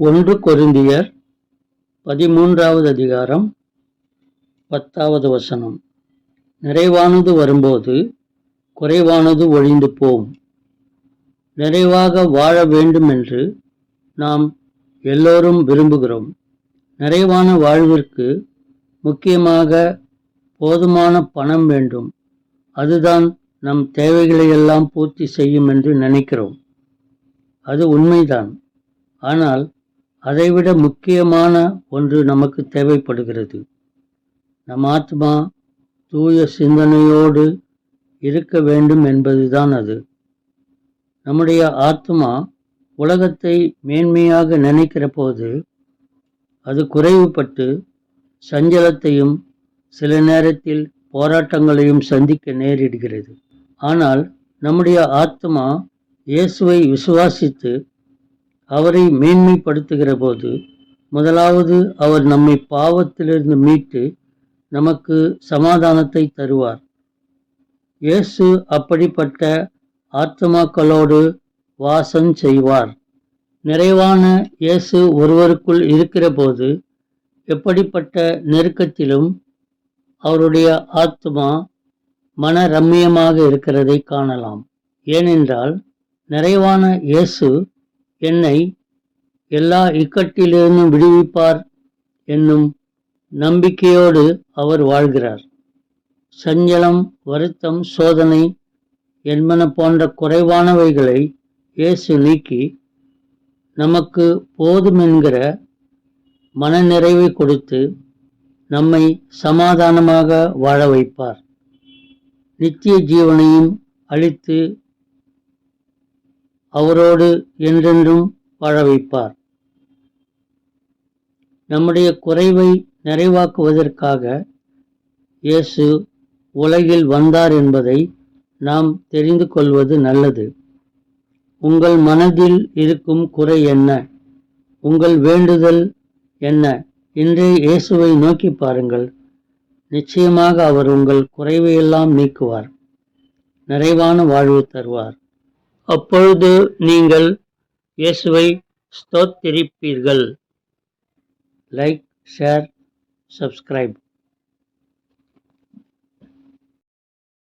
ஒன்று கொருந்தியர் பதிமூன்றாவது அதிகாரம் பத்தாவது வசனம். நிறைவானது வரும்போது குறைவானது ஒழிந்து போம். நிறைவாக வாழ வேண்டும் என்று நாம் எல்லோரும் விரும்புகிறோம். நிறைவான வாழ்விற்கு முக்கியமாக போதுமான பணம் வேண்டும். அதுதான் நம் தேவைகளையெல்லாம் பூர்த்தி செய்யும் என்று நினைக்கிறோம். அது உண்மைதான். ஆனால் அதைவிட முக்கியமான ஒன்று நமக்கு தேவைப்படுகிறது. நம் ஆத்மா தூய சிந்தனையோடு இருக்க வேண்டும் என்பதுதான் அது. நம்முடைய ஆத்மா உலகத்தை மேன்மையாக நினைக்கிற போது அது குறைவுபட்டு சஞ்சலத்தையும் சில நேரத்தில் போராட்டங்களையும் சந்திக்க நேரிடுகிறது. ஆனால் நம்முடைய ஆத்மா இயேசுவை விசுவாசித்து அவரை மேன்மைப்படுத்துகிற போது முதலாவது அவர் நம்மை பாவத்திலிருந்து மீட்டு நமக்கு சமாதானத்தை தருவார். இயேசு அப்படிப்பட்ட ஆத்மாக்களோடு வாசம் செய்வார். நிறைவான இயேசு ஒருவருக்குள் இருக்கிற போது எப்படிப்பட்ட நெருக்கத்திலும் அவருடைய ஆத்மா மன ரம்மியமாக இருக்கிறதை காணலாம். ஏனென்றால் நிறைவான இயேசு என்னை எல்லா இக்கட்டிலிருந்தும் விடுவிப்பார் என்னும் நம்பிக்கையோடு அவர் வாழ்கிறார். சஞ்சலம் வருத்தம் சோதனை என்பன போன்ற குறைவானவைகளை இயேசு நீக்கி நமக்கு போதுமென்கிற மனநிறைவை கொடுத்து நம்மை சமாதானமாக வாழ வைப்பார். நித்திய ஜீவனையும் அளித்து அவரோடு என்றென்றும் வாழ வைப்பார் நம்முடைய குறைவை நிறைவாக்குவதற்காக இயேசு உலகில் வந்தார் என்பதை நாம் தெரிந்து கொள்வது நல்லது. உங்கள் மனதில் இருக்கும் குறை என்ன? உங்கள் வேண்டுதல் என்ன? இன்றே இயேசுவை நோக்கி பாருங்கள். நிச்சயமாக அவர் உங்கள் குறைவையெல்லாம் நீக்குவார். நிறைவான வாழ்வு தருவார். அப்பொழுது நீங்கள் இயேசுவை ஸ்தோத்திரிப்பீர்கள். Like share subscribe